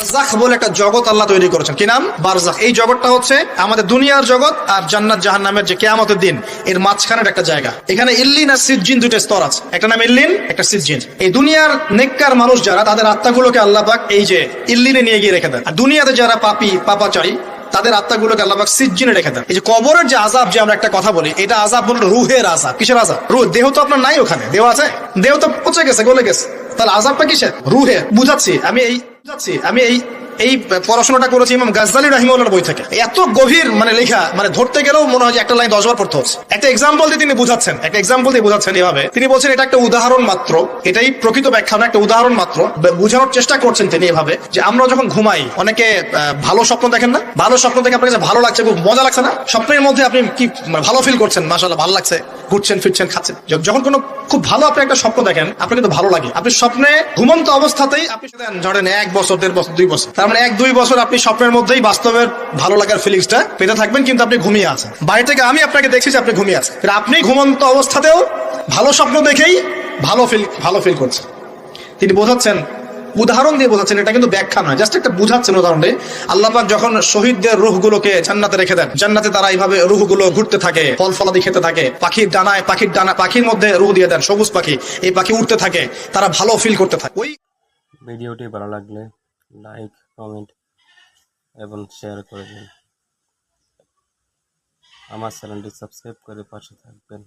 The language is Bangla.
বারজাখ বলে একটা জগৎ আল্লাহ তৈরি করেছেন। কি নাম? বারজাখ এই জগৎটা হচ্ছে আমাদের দুনিয়ার জগৎ আর জান্নাত জাহান্নামের যে কেয়ামতের দিন, এর মাঝখানের একটা জায়গা। এখানে ইল্লিন আর সিজ্জিন দুটো স্তর আছে। একটা নাম ইল্লিন, একটা সিজ্জিন। এই দুনিয়ার নেককার মানুষ যারা, তাদের আত্মাগুলোকে আল্লাহ পাক এই যে ইল্লিনে নিয়ে গিয়ে রেখে দেন। আর দুনিয়াতে যারা পাপি, পাপাচারী, তাদের আত্মাগুলোকে আল্লাহ পাক সিজ্জিনে রেখে দেন। এই যে কবরের যে আজাব যে আমরা একটা কথা বলি, এটা আজাব বলল রুহের আজাব কিসের আজাব রুহ। দেহ তো আপনার নাই ওখানে। দেহ আছে? দেহ তো পচে গেছে, গলে গেছে। তাহলে আজাবটা কিসের? রুহের। বুঝাচ্ছি। আমি এই আমি এই এই পড়াশোনাটা করেছি ইমাম গাজদালি রাহিমউল্লাহর বই থেকে। এত গভীর মানে লেখা মানে ধরতে গেলেও মনে হয় যে একটা লাইন দশবার পড়তে হচ্ছে। একটা এক্সাম্পল দিয়ে তিনি বুঝাচ্ছেন, একটা এক্সাম্পল দিয়ে বুঝাচ্ছেন এভাবে। তিনি বলছেন, এটা একটা উদাহরণ মাত্র, এটাই প্রকৃত ব্যাখ্যা, না, একটা উদাহরণ মাত্র। বোঝানোর চেষ্টা করছেন তিনি এভাবে, যে আমরা যখন ঘুমাই, অনেকে ভালো স্বপ্ন দেখেন না? ভালো স্বপ্ন দেখে আপনার কাছে ভালো লাগছে, খুব মজা লাগছে না? স্বপ্নের মধ্যে আপনি কি মানে ভালো ফিল করছেন? মাসাল্লাহ ভালো লাগছে, ঘুরছেন, ফিরছেন, খাচ্ছেন। যখন কোনো খুব ভালো আপনি একটা স্বপ্ন দেখেন, আপনার কিন্তু ভালো লাগে। আপনি স্বপ্নে ঘুমন্ত অবস্থাতেই আপনি ধরেন এক বছর, দেড় বছর, দুই বছর। তার মানে এক, দুই বছর আপনি স্বপ্নের মধ্যেই বাস্তবের ভালো লাগার ফিলিংসটা পেতে থাকবেন, কিন্তু আপনি ঘুমিয়ে আছেন। বাইরে থেকে আমি আপনাকে দেখছি যে আপনি ঘুমিয়ে আছেন। আপনি ঘুমন্ত অবস্থাতেও ভালো স্বপ্ন দেখেই ভালো ফিল ভালো ফিল করছেন। তিনি বোঝাচ্ছেন, উদাহরণ দিয়ে বোঝাচ্ছেন, এটা কিন্তু ব্যাখ্যা নয় জাস্ট একটা বুঝাচ্ছেন উদাহরণ দিয়ে। আল্লাহ পাক যখন শহীদদের রুহগুলোকে জান্নাতে রেখে দেন, জান্নাতে তারা এইভাবে রুহগুলো ঘুরতে থাকে, ফল ফলাদি খেতে থাকে, পাখির ডানায়, পাখির ডানা, পাখির মধ্যে রুহ দিয়ে দেন, সবুজ পাখি, এই পাখি উঠতে থাকে, তারা ভালো ফিল করতে থাকে। ওই ভিডিওটি ভালো লাগলে লাইক কমেন্ট এবং শেয়ার করে দিন। আমার চ্যানেলটি সাবস্ক্রাইব করে পাশে থাকবেন।